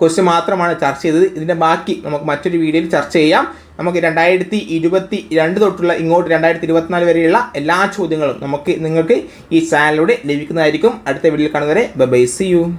ക്വസ്റ്റ്യൻ മാത്രമാണ് ചർച്ച ചെയ്തത്. ഇതിന്റെ ബാക്കി നമുക്ക് മറ്റൊരു വീഡിയോയിൽ ചർച്ച ചെയ്യാം. നമുക്ക് രണ്ടായിരത്തി ഇരുപത്തി രണ്ട് തൊട്ടുള്ള ഇങ്ങോട്ട് രണ്ടായിരത്തി ഇരുപത്തിനാല് വരെയുള്ള എല്ലാ ചോദ്യങ്ങളും നമുക്ക് നിങ്ങൾക്ക് ഈ ചാനലിലൂടെ ലഭിക്കുന്നതായിരിക്കും. അടുത്ത വീഡിയോയിൽ കാണുന്നവരെ ബൈ സി യു